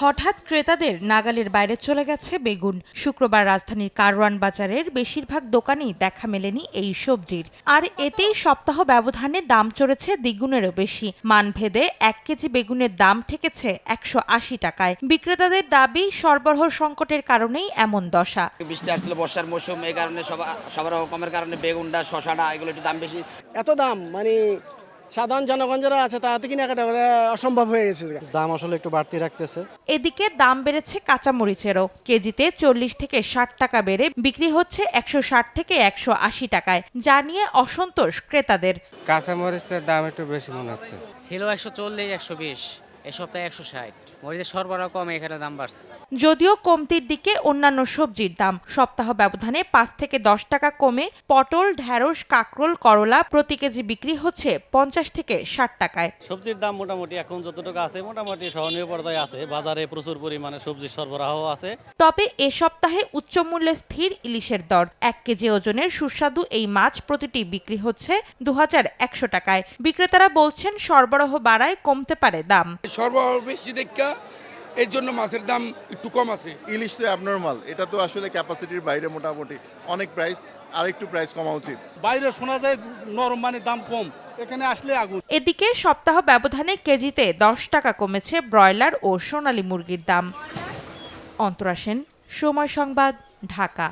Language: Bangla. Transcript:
হঠাৎ ক্রেতাদের নাগালের বাইরে চলে গেছে বেগুন। শুক্রবার রাজধানীর কারওয়ান বাজারের বেশিরভাগ দোকানেই দেখা মেলেনি এই সবজির। আর এতেই সপ্তাহ ব্যবধানে দাম চড়েছে দ্বিগুণেরও বেশি। মানভেদে এক কেজি বেগুনের দাম ঠেকেছে একশো আশি টাকায়। বিক্রেতাদের দাবি সরবরাহ সংকটের কারণেই এমন দশা। বৃষ্টি আসছিল বর্ষার মৌসুম এই কারণে সবা সবার কমের কারণে বেগুনটা শশাটা এগুলো একটু দাম বেশি। এত দাম? মানে সাধারণ জনগণ যারা আছে তাতে কেনাকাটা করা অসম্ভব হয়ে গেছে। দাম আসলে একটু বাড়তি রাখতেছে। এদিকে দাম বেড়েছে কাঁচামরিচেরও। কেজিতে চল্লিশ থেকে ষাট টাকা বেড়ে বিক্রি হচ্ছে একশো ষাট থেকে একশো আশি টাকায় যা নিয়ে অসন্তোষ ক্রেতাদের। কাঁচামরিচের দাম একটু বেশি মনে হচ্ছে। ছিল একশো চল্লিশ একশো বিশ। এ সপ্তাহে একশো ষাট। মরিচের সরবরাহ কমে এখানে দাম বাড়ছে। যদিও কমতির দিকে অন্যান্য সবজির দাম। সপ্তাহ ব্যবধানে পাঁচ থেকে দশ টাকা কমে। পটল ঢ্যাঁড়স কাকরোল করলা প্রতি কেজি বিক্রি হচ্ছে পঞ্চাশ থেকে ষাট টাকায়। সবজির দাম মোটামুটি এখন যতটুকু আছে মোটামুটি সহনীয় পর্যায়ে আছে। বাজারে প্রচুর পরিমাণে সবজির সরবরাহ আছে। তবে এ সপ্তাহে উচ্চ মূল্যে স্থির ইলিশের দর। এক কেজি ওজনের সুস্বাদু এই মাছ প্রতিটি বিক্রি হচ্ছে দু একশো টাকায়। বিক্রেতারা বলছেন সরবরাহ বাড়ায় কমতে পারে দাম। সরবরাহ বেশি দেখা এর জন্য মাছের দাম একটু কম আছে। ইলিশ তো অ্যাবনর্মাল এটা তো আসলে ক্যাপাসিটির বাইরে মোটামুটি অনেক প্রাইস আর একটু প্রাইস কমা উচিত। বাইরে শোনা যায় নরম মানে দাম কম এখানে আসলে আগুন। এদিকে সপ্তাহ ব্যবধানে কেজিতে দশ টাকা কমেছে ব্রয়লার ও সোনালী মুরগির দাম। অন্তরা সেন সময় সংবাদ ঢাকা।